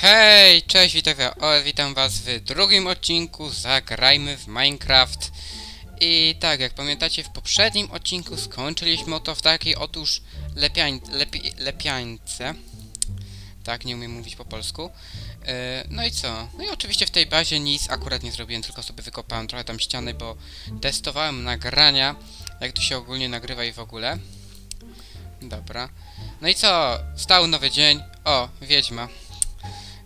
Hej, cześć, witam, witam was w drugim odcinku Zagrajmy w Minecraft. I tak, jak pamiętacie, w poprzednim odcinku skończyliśmy to w takiej otóż lepiań, lepi, lepiańce. Tak, nie umiem mówić po polsku. E, no i co? No i oczywiście w tej bazie nic akurat nie zrobiłem, tylko sobie wykopałem trochę tam ściany, bo testowałem nagrania, jak to się ogólnie nagrywa i w ogóle. Dobra. No i co? Stał nowy dzień. O, wiedźma.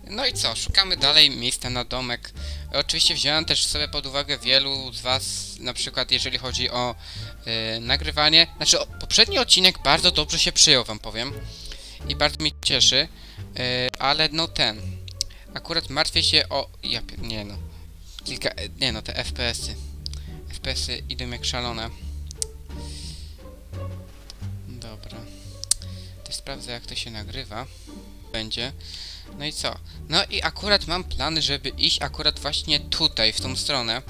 No i co, szukamy dalej miejsca na domek. Oczywiście wziąłem też sobie pod uwagę wielu z Was, na przykład jeżeli chodzi o e, nagrywanie. Znaczy, o, poprzedni odcinek bardzo dobrze się przyjął, Wam powiem. I bardzo mi cieszy, e, ale no ten. Akurat martwię się o. Ja, nie no. Kilka. Nie no, te FPS-y. FPS-y idą jak szalone. Dobra. Też sprawdzę, jak to się nagrywa. Będzie. No i co? No i akurat mam plany, żeby iść akurat właśnie tutaj, w tą stronę.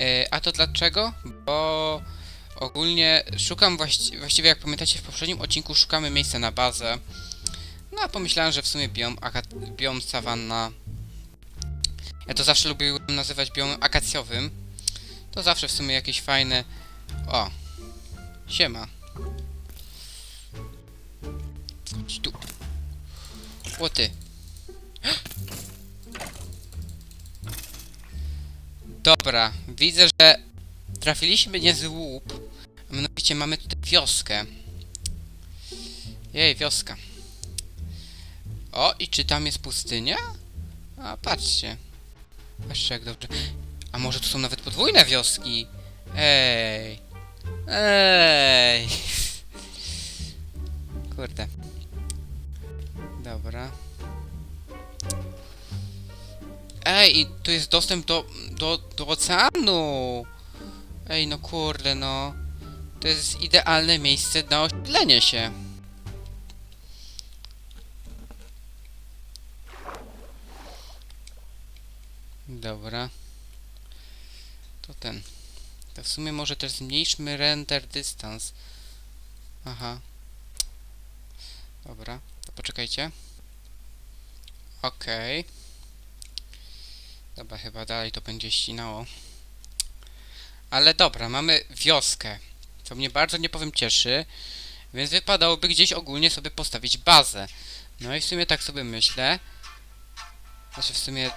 E, a to dlaczego? Bo ogólnie szukam właści właściwie, jak pamiętacie, w poprzednim odcinku szukamy miejsca na bazę. No a pomyślałem, że w sumie biom, biom sawanna. Ja to zawsze lubiłem nazywać biomem akacjowym. To zawsze w sumie jakieś fajne. O! Siema. Chodź tu. Łoty. Dobra, widzę, że trafiliśmy niezły łup. Mianowicie mamy tutaj wioskę. Jej, wioska. O, i czy tam jest pustynia? A, patrzcie. Patrzcie jak dobrze. A może tu są nawet podwójne wioski? Ej. Ej. Kurde. Dobra. Ej, i tu jest dostęp do, do, do oceanu! Ej, no kurde, no. To jest idealne miejsce na osiedlenie się. Dobra. To ten. To w sumie może też zmniejszmy render dystans. Aha. Dobra, to poczekajcie. Okej. Dobra, chyba dalej to będzie ścinało. Ale dobra, mamy wioskę. Co mnie bardzo nie powiem cieszy. Więc wypadałoby gdzieś ogólnie sobie postawić bazę. No i w sumie tak sobie myślę. Znaczy w sumie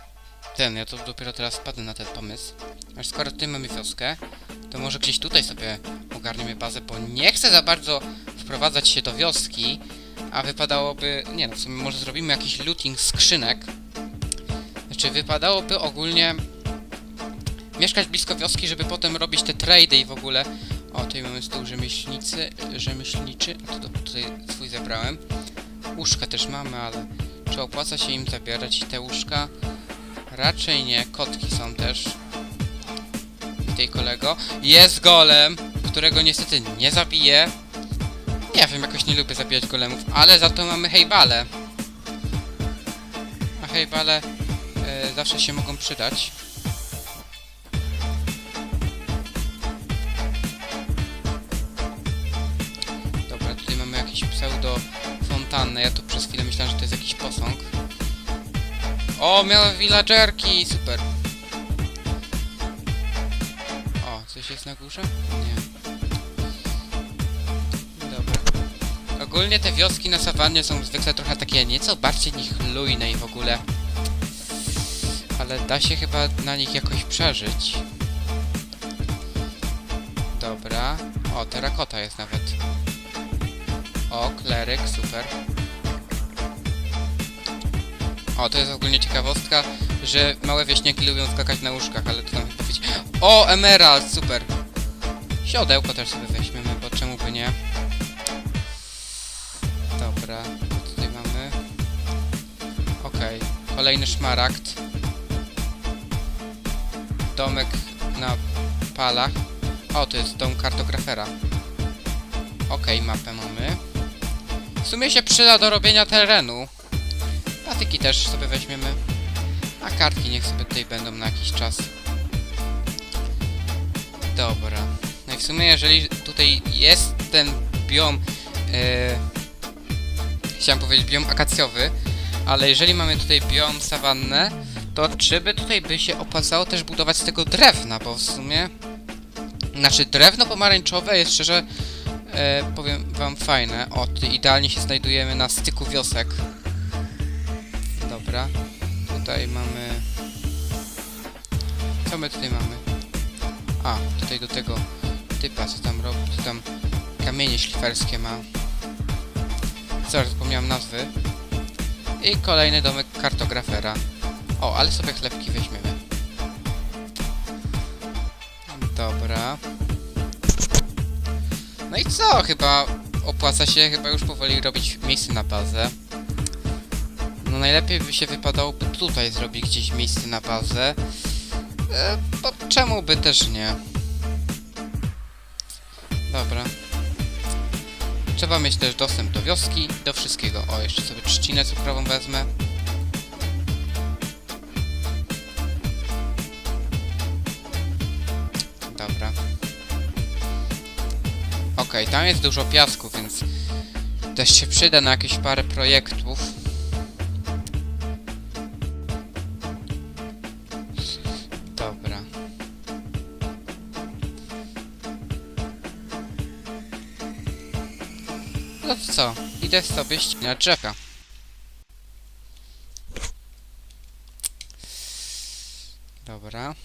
ten, ja to dopiero teraz wpadnę na ten pomysł. Aż skoro tutaj mamy wioskę, to może gdzieś tutaj sobie ogarniemy bazę, bo nie chcę za bardzo wprowadzać się do wioski, a wypadałoby... Nie no, w sumie może zrobimy jakiś looting skrzynek. Znaczy wypadałoby ogólnie mieszkać blisko wioski, żeby potem robić te trady i w ogóle. O, tutaj mamy stół rzemieślnicy, rzemieślniczy, a to tutaj swój zabrałem. Łóżka też mamy, ale czy opłaca się im zabierać te łóżka? Raczej nie, kotki są też. Tej kolego. Jest golem, którego niestety nie zabiję. Nie wiem, jakoś nie lubię zabijać golemów, ale za to mamy hejbale. A hejbale e, zawsze się mogą przydać. Dobra, tutaj mamy jakiś pseudo fontannę. Ja tu przez chwilę myślałem, że to jest jakiś posąg. O, miała villagerki, super. O, coś jest na górze? Nie. Dobra. Ogólnie te wioski na sawannie są zwykle trochę takie nieco bardziej niechlujne i w ogóle. Ale da się chyba na nich jakoś przeżyć. Dobra. O, terakota jest nawet. O, kleryk, super. O, to jest ogólnie ciekawostka, że małe wieśniaki lubią skakać na łóżkach, ale to tam być... O, emerald, super! Siodełko też sobie weźmiemy, bo czemu by nie? Dobra, co tutaj mamy? Okej, kolejny szmaragd. Domek na palach. O, to jest dom kartografera. Okej, mapę mamy. W sumie się przyda do robienia terenu. Patyki też sobie weźmiemy. A kartki niech sobie tutaj będą na jakiś czas. Dobra. No i w sumie jeżeli tutaj jest ten biom... Yy, chciałem powiedzieć biom akacjowy, ale jeżeli mamy tutaj biom sawannę, to czy by tutaj by się opłacało też budować z tego drewna, bo w sumie... Znaczy, drewno pomarańczowe jest szczerze, e, powiem wam, fajne. O, idealnie się znajdujemy na styku wiosek. Dobra. Tutaj mamy... Co my tutaj mamy? A, tutaj do tego typa, co tam robi, co tam kamienie szliferskie ma. Sorry, zapomniałem nazwy. I kolejny domek kartografera. O, ale sobie chlebki weźmiemy. Dobra. No i co? Chyba opłaca się chyba już powoli robić miejsce na bazę. No najlepiej by się wypadałoby tutaj zrobić gdzieś miejsce na bazę. E, bo czemu by też nie? Dobra. Trzeba mieć też dostęp do wioski, do wszystkiego. O, jeszcze sobie trzcinę cukrową wezmę. Okej, tam jest dużo piasku, więc też się przyda na jakieś parę projektów. Dobra. No to co? Idę sobie ścinać drzewka. Dobra.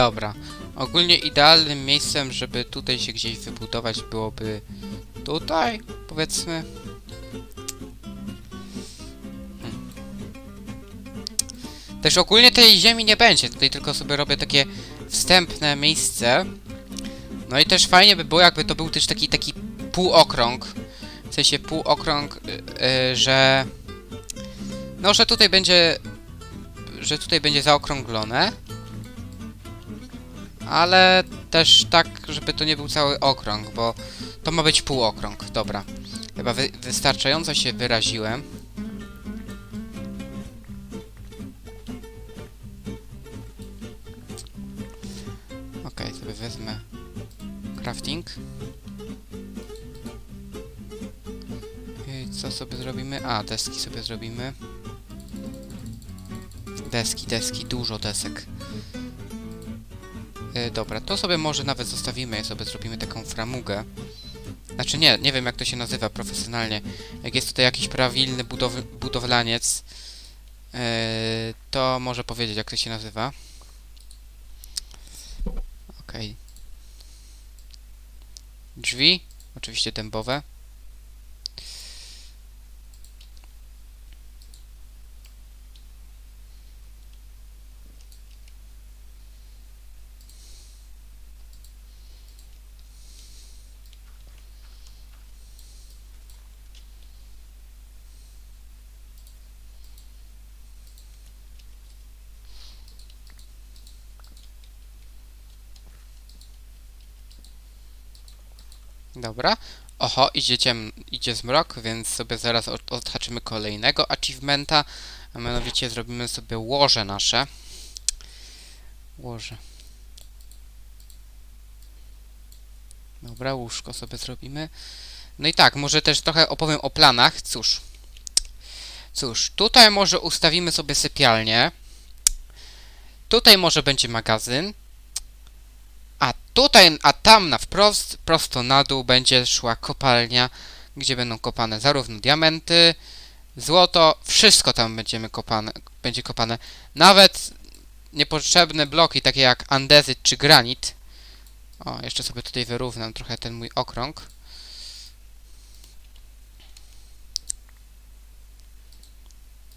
Dobra. Ogólnie idealnym miejscem, żeby tutaj się gdzieś wybudować byłoby tutaj, powiedzmy. Hmm. Też ogólnie tej ziemi nie będzie, tutaj tylko sobie robię takie wstępne miejsce. No i też fajnie by było, jakby to był też taki, taki półokrąg. W sensie półokrąg, yy, że... No, że tutaj będzie... Że tutaj będzie zaokrąglone. Ale też tak, żeby to nie był cały okrąg, bo to ma być półokrąg. Dobra. Chyba wy wystarczająco się wyraziłem. Okej, sobie wezmę crafting. I co sobie zrobimy? A, deski sobie zrobimy. Deski, deski, dużo desek. E, dobra, to sobie może nawet zostawimy, sobie zrobimy taką framugę. Znaczy nie, nie wiem jak to się nazywa profesjonalnie. Jak jest tutaj jakiś prawilny budow budowlaniec, e, to może powiedzieć jak to się nazywa. Okej. Drzwi, oczywiście dębowe. Dobra. Oho, idzie, ciem, idzie zmrok, więc sobie zaraz od, odhaczymy kolejnego achievementa, a mianowicie zrobimy sobie łoże nasze. Łoże. Dobra, łóżko sobie zrobimy. No i tak, może też trochę opowiem o planach. Cóż. Cóż, tutaj może ustawimy sobie sypialnię. Tutaj może będzie magazyn. Tutaj, a tam na wprost, prosto na dół będzie szła kopalnia, gdzie będą kopane zarówno diamenty, złoto, wszystko tam będziemy kopane, będzie kopane. Nawet niepotrzebne bloki, takie jak andezyt czy granit. O, jeszcze sobie tutaj wyrównam trochę ten mój okrąg.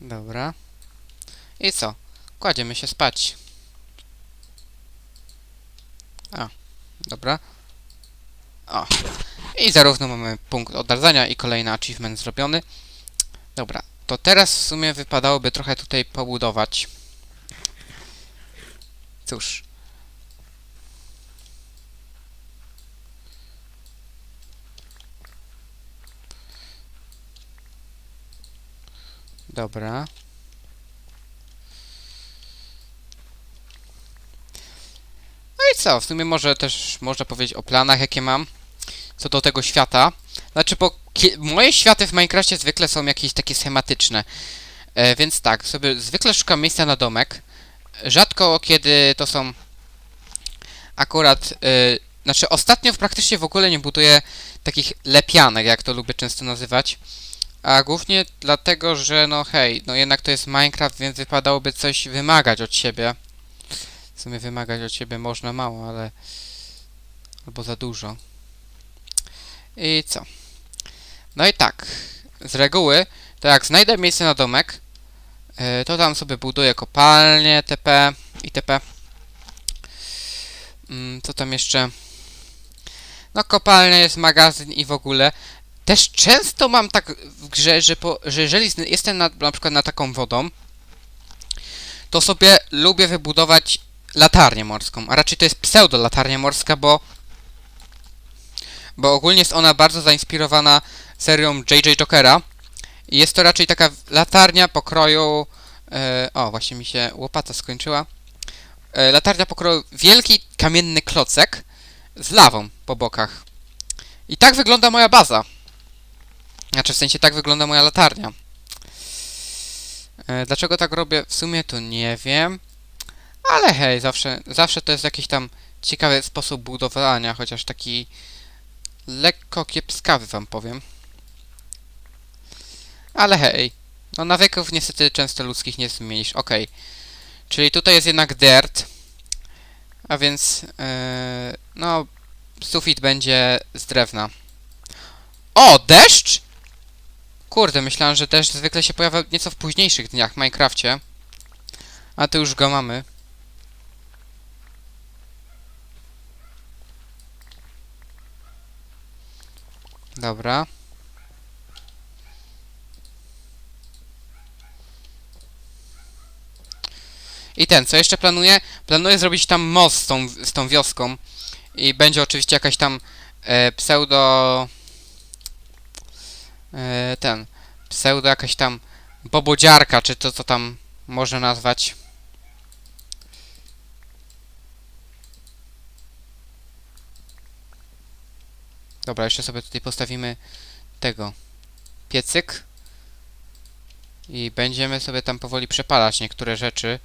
Dobra. I co? Kładziemy się spać. A, Dobra. O. I zarówno mamy punkt odradzania i kolejny achievement zrobiony. Dobra, to teraz w sumie wypadałoby trochę tutaj pobudować. Cóż. Dobra. I co? W sumie może też można powiedzieć o planach, jakie mam co do tego świata. Znaczy, bo moje światy w Minecrafcie zwykle są jakieś takie schematyczne. E, więc tak, sobie zwykle szukam miejsca na domek. Rzadko kiedy to są akurat. E, znaczy, ostatnio praktycznie w ogóle nie buduję takich lepianek, jak to lubię często nazywać. A głównie dlatego, że no hej, no jednak to jest Minecraft, więc wypadałoby coś wymagać od siebie. W sumie wymagać od siebie można mało, ale... Albo za dużo. I co? No i tak, z reguły, to jak znajdę miejsce na domek, yy, to tam sobie buduję kopalnię, TP, itp. Mm, co tam jeszcze? No kopalnia jest magazyn i w ogóle. Też często mam tak w grze, że, po, że jeżeli jestem na, na przykład nad taką wodą, to sobie lubię wybudować latarnię morską, a raczej to jest pseudo latarnia morska, bo bo ogólnie jest ona bardzo zainspirowana serią JJ Jokera. Jest to raczej taka latarnia pokroju e, o, właśnie mi się łopata skończyła. E, latarnia pokroju wielki kamienny klocek z lawą po bokach. I tak wygląda moja baza. Znaczy w sensie tak wygląda moja latarnia. E, dlaczego tak robię? W sumie to nie wiem ale hej, zawsze, zawsze to jest jakiś tam ciekawy sposób budowania, chociaż taki lekko kiepskawy wam powiem. Ale hej, no nawyków niestety często ludzkich nie zmienisz. Okej, czyli tutaj jest jednak dirt, a więc yy, no sufit będzie z drewna. O, deszcz! Kurde, myślałem, że deszcz zwykle się pojawia nieco w późniejszych dniach w Minecrafcie. A tu już go mamy. Dobra. I ten, co jeszcze planuję? Planuję zrobić tam most z tą, z tą wioską. I będzie oczywiście jakaś tam e, pseudo... E, ten... Pseudo jakaś tam bobodziarka, czy to co tam można nazwać. Dobra, jeszcze sobie tutaj postawimy tego piecyk i będziemy sobie tam powoli przepalać niektóre rzeczy.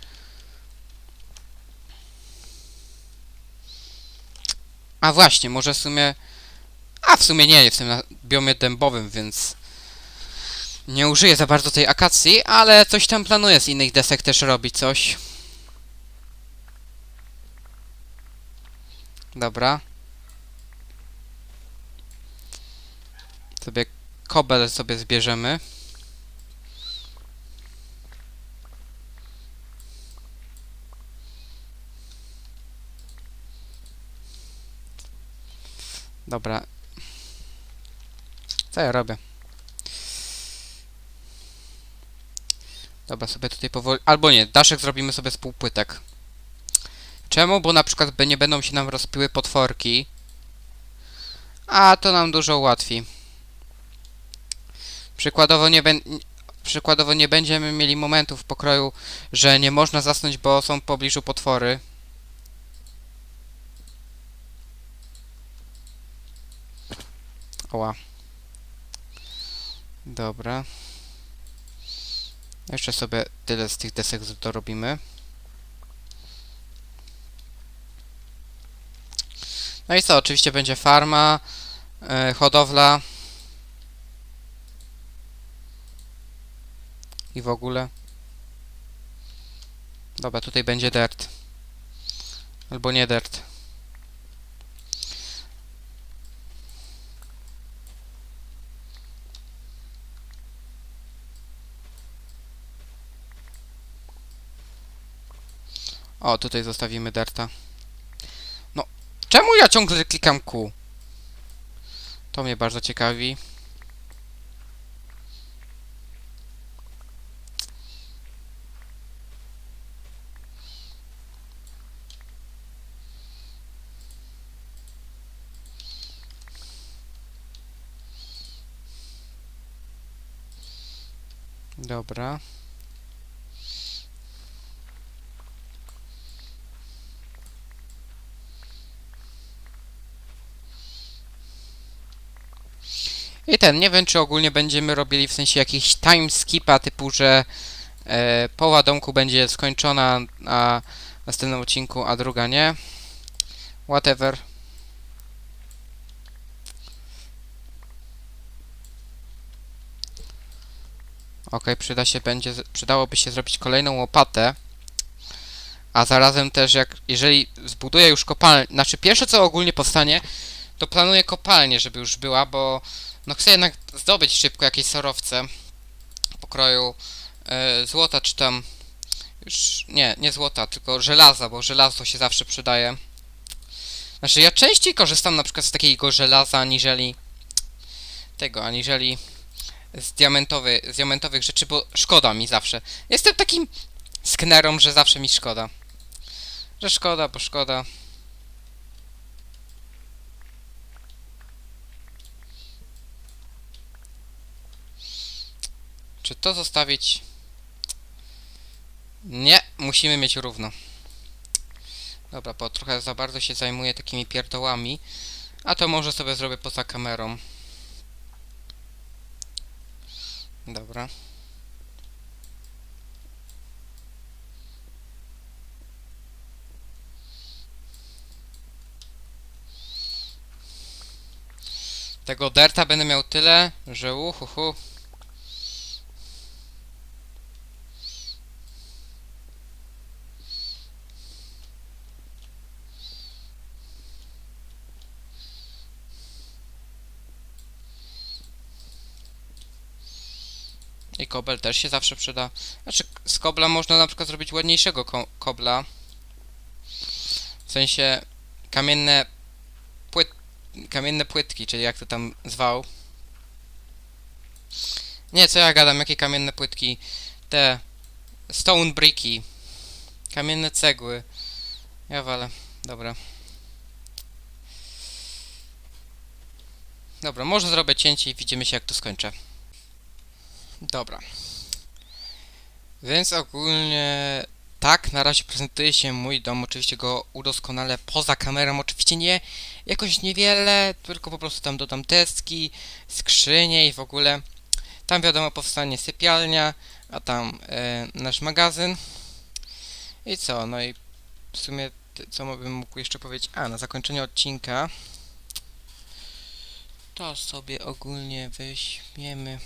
A właśnie, może w sumie... A w sumie nie, jestem na biomie dębowym, więc nie użyję za bardzo tej akacji, ale coś tam planuję z innych desek też robić coś. Dobra. Sobie kobel sobie zbierzemy. Dobra. Co ja robię? Dobra, sobie tutaj powoli... Albo nie, daszek zrobimy sobie z półpłytek. Czemu? Bo na przykład nie będą się nam rozpiły potworki. A to nam dużo ułatwi. Przykładowo nie. Przykładowo nie będziemy mieli momentów w pokroju, że nie można zasnąć, bo są w pobliżu potwory. Oła. Dobra. Jeszcze sobie tyle z tych desek dorobimy. No i co? Oczywiście będzie farma, e, hodowla. I w ogóle. Dobra, tutaj będzie dirt. Albo nie dirt. O, tutaj zostawimy derta. No, czemu ja ciągle klikam Q? To mnie bardzo ciekawi. Dobra. I ten, nie wiem czy ogólnie będziemy robili w sensie jakiś time skipa typu, że e, połowa domku będzie skończona na następnym odcinku, a druga nie. Whatever. Ok, przyda się będzie, przydałoby się zrobić kolejną łopatę. A zarazem też jak, jeżeli zbuduję już kopalnię, znaczy pierwsze co ogólnie powstanie, to planuję kopalnię, żeby już była, bo no chcę jednak zdobyć szybko jakieś surowce pokroju e, złota czy tam już nie, nie złota, tylko żelaza, bo żelazo się zawsze przydaje. Znaczy ja częściej korzystam na przykład z takiego żelaza aniżeli tego, aniżeli z, diamentowy, z diamentowych rzeczy, bo szkoda mi zawsze. Jestem takim sknerą, że zawsze mi szkoda. Że szkoda, bo szkoda. Czy to zostawić? Nie, musimy mieć równo. Dobra, bo trochę za bardzo się zajmuję takimi pierdołami. A to może sobie zrobię poza kamerą. Dobra. Tego derta będę miał tyle, że uhuhu. Kobel też się zawsze przyda. Znaczy, z kobla można na przykład zrobić ładniejszego ko kobla. W sensie kamienne płyt kamienne płytki, czyli jak to tam zwał. Nie, co ja gadam, jakie kamienne płytki? Te stone bricki. Kamienne cegły. Ja walę. Dobra. Dobra, może zrobię cięcie i widzimy się jak to skończę. Dobra. Więc ogólnie tak, na razie prezentuje się mój dom. Oczywiście go udoskonalę poza kamerą. Oczywiście nie jakoś niewiele, tylko po prostu tam dodam deski, skrzynie i w ogóle. Tam wiadomo powstanie sypialnia, a tam e, nasz magazyn. I co? No i w sumie co bym mógł jeszcze powiedzieć? A, na zakończenie odcinka to sobie ogólnie weźmiemy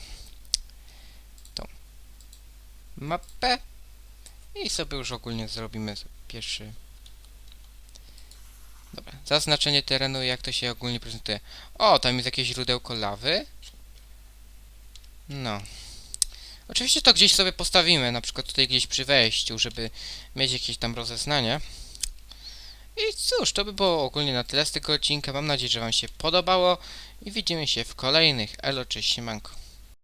mapę i sobie już ogólnie zrobimy pierwszy Dobra, zaznaczenie terenu, jak to się ogólnie prezentuje. O, tam jest jakieś źródełko lawy. No. Oczywiście to gdzieś sobie postawimy, na przykład tutaj gdzieś przy wejściu, żeby mieć jakieś tam rozeznanie. I cóż, to by było ogólnie na tyle z tego odcinka. Mam nadzieję, że Wam się podobało i widzimy się w kolejnych. Elo, cześć, siemanko.